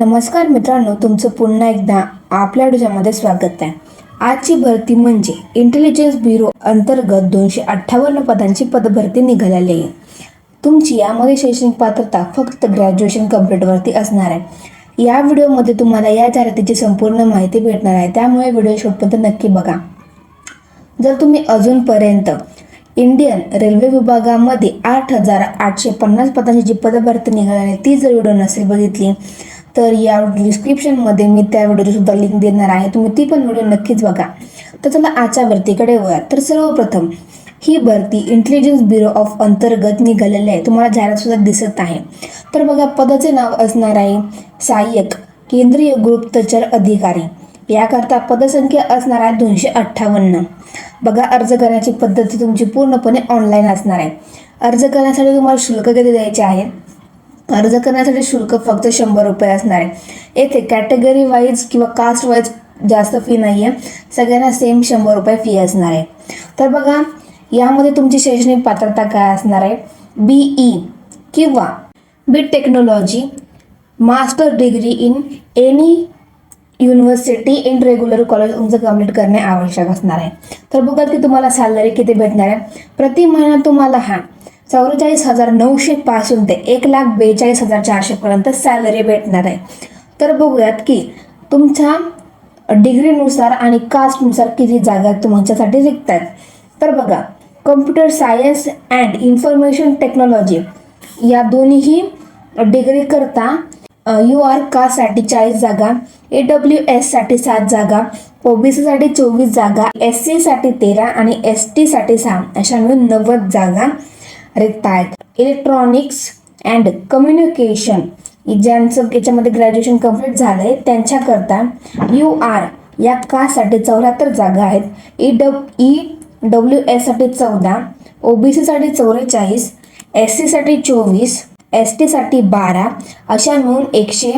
नमस्कार मित्रांनो तुमचं पुन्हा एकदा आपल्या व्हिडिओमध्ये स्वागत आहे. आजची भरती म्हणजे इंटेलिजन्स ब्युरो अंतर्गत दोनशे अठ्ठावन्न पदांची पदभरती निघालेली आहे. तुमची यामध्ये शैक्षणिक पात्रता फक्त ग्रॅज्युएशन कम्प्लीटवरती असणार आहे. या व्हिडिओमध्ये तुम्हाला या जाहिरातीची संपूर्ण माहिती भेटणार आहे. त्यामुळे व्हिडिओ शेवटपर्यंत नक्की बघा. जर तुम्ही अजूनपर्यंत इंडियन रेल्वे विभागामध्ये आठ हजार आठशे पन्नास पदांची जी पदभरती निघाली आहे ती जर व्हिडिओ नसेल बघितली तर या डिस्क्रिप्शनमध्ये मी त्या व्हिडिओचीसुद्धा लिंक देणार आहे. तुम्ही ती पण व्हिडिओ नक्कीच बघा. तर चला आजच्या भरतीकडे वळा तर सर्वप्रथम ही भरती इंटेलिजन्स ब्युरो ऑफ अंतर्गत निघालेली आहे. तुम्हाला जाहिरातसुद्धा दिसत आहे. तर बघा पदाचे नाव असणार आहे सहाय्यक केंद्रीय गुप्तचर अधिकारी. याकरता पदसंख्या असणार आहे दोनशे अठ्ठावन्न. बघा अर्ज करण्याची पद्धती तुमची पूर्णपणे ऑनलाईन असणार आहे. अर्ज करण्यासाठी तुम्हाला शुल्क किती द्यायचे आहे अर्ज करण्यासाठी शुल्क फक्त शंभर रुपये असणार आहे. येथे कॅटेगरी वाईज किंवा कास्ट वाईज जास्त फी नाही आहे सगळ्यांना सेम शंभर रुपये फी असणार आहे. तर बघा यामध्ये तुमची शैक्षणिक पात्रता काय असणार आहे? बी ई किंवा B technology master degree in any university in regular college तुमचं कंप्लीट करणे आवश्यक असणार आहे. तर बघा की तुम्हाला सॅलरी किती भेटणार आहे. प्रति महिना तुम्हाला हा चौवेचाळीस हजार नऊशे पासून ते एक लाख बेचाळीस हजार चारशेपर्यंत सॅलरी भेटणार आहे. तर बघूयात की तुमच्या डिग्रीनुसार आणि कास्टनुसार किती जागा तुमच्यासाठी रिक्त आहेत तर बघा computer science and information technology या दोन्हीही डिग्री करता यू आर कास्टसाठी चाळीस जागा ए डब्ल्यू एससाठी सात जागा ओ बी सीसाठी चोवीस जागा एस सीसाठी तेरा आणि एस टीसाठी सहा अशा मिळून नव्वद जागा रिक्त आहेत इलेक्ट्रॉनिक्स अँड कम्युनिकेशन ज्यांचं याच्यामध्ये ग्रॅज्युएशन कंप्लीट झालं आहे त्यांच्याकरता यू आर या कासाठी चौऱ्याहत्तर जागा आहेत. ई डब ई डब्ल्यू एससाठी चौदा ओ बी सीसाठी चौवेचाळीस एस सीसाठी चोवीस एस टीसाठी बारा अशा मिळून एकशे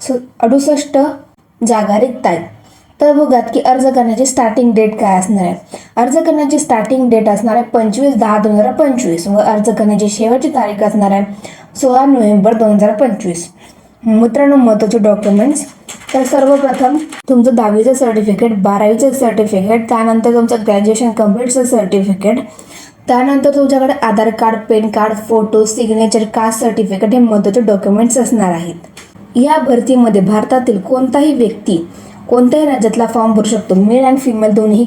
स अडुसष्ट जागा रिक्त आहेत. तर बघात की अर्ज करण्याची स्टार्टिंग डेट काय असणार आहे. अर्ज करण्याची स्टार्टिंग डेट असणार आहे पंचवीस दहा दोन हजार पंचवीस. व अर्ज करण्याची शेवटची तारीख असणार आहे सोळा नोव्हेंबर दोन हजार पंचवीस. मित्रांनो महत्त्वाचे डॉक्युमेंट्स तर सर्वप्रथम तुमचं दहावीचं सर्टिफिकेट बारावीचं सर्टिफिकेट त्यानंतर तुमचं ग्रॅज्युएशन कम्प्लीटचं सर्टिफिकेट त्यानंतर तुमच्याकडे Aadhaar card pan card photo signature caste certificate हे महत्त्वाचे डॉक्युमेंट्स असणार आहेत. या भरतीमध्ये भारतातील कोणताही व्यक्ती कोणत्याही राज्यातला फॉर्म भरू शकतो. मेल अँड फिमेल दोन्ही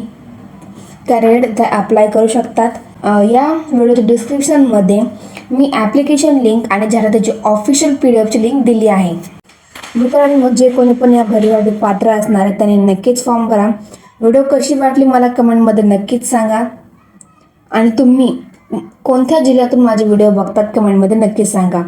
कॅरेट अप्लाय करू शकतात. या व्हिडिओच्या डिस्क्रिप्शनमध्ये मी ॲप्लिकेशन लिंक आणि जाहिरातीची ऑफिशियल पी डी एफची लिंक दिली आहे. मित्रांनो जे कोणी पण या भरतीसाठी पात्र असणार आहे त्यांनी नक्कीच फॉर्म भरा. व्हिडिओ कशी वाटली मला कमेंटमध्ये नक्कीच सांगा. आणि तुम्ही कोणत्या जिल्ह्यातून माझे व्हिडिओ बघतात कमेंटमध्ये नक्कीच सांगा.